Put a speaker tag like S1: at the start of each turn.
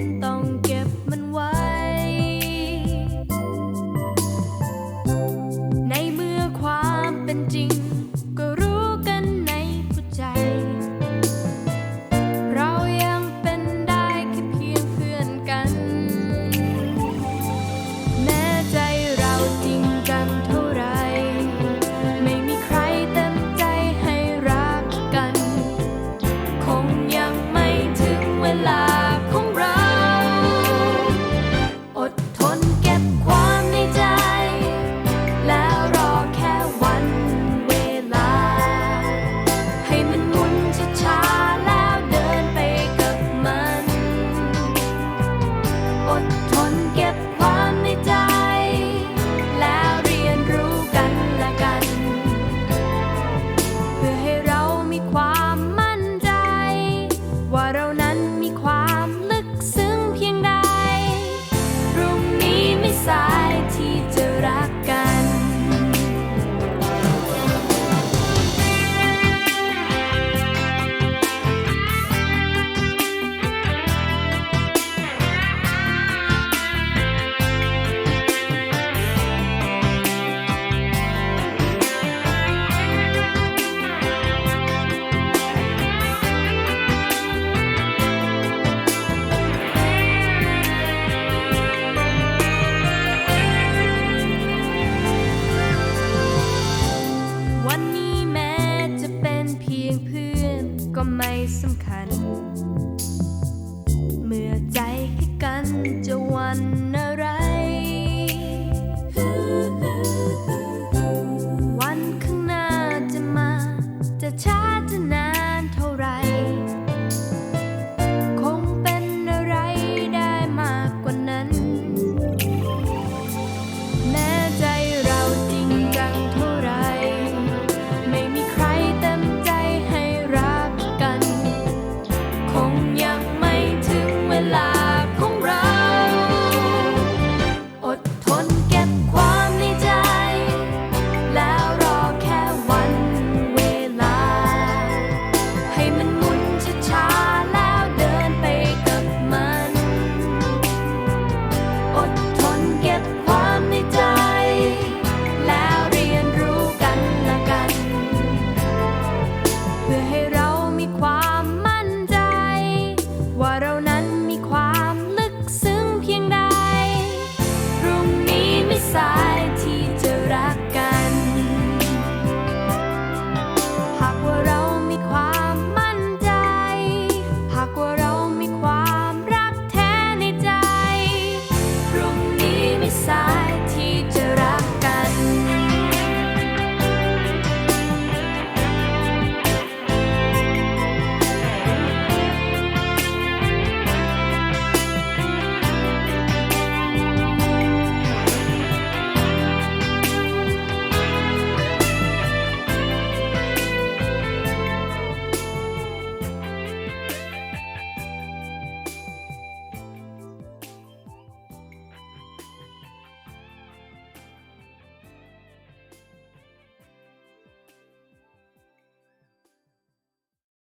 S1: Bye. ให้มันหมุนช้าแล้วเดินไปกับมัน อดทนเก็บความในใจ แล้วเรียนรู้กันละกัน เพื่อให้เรามีความมั่นใจ ว่า side.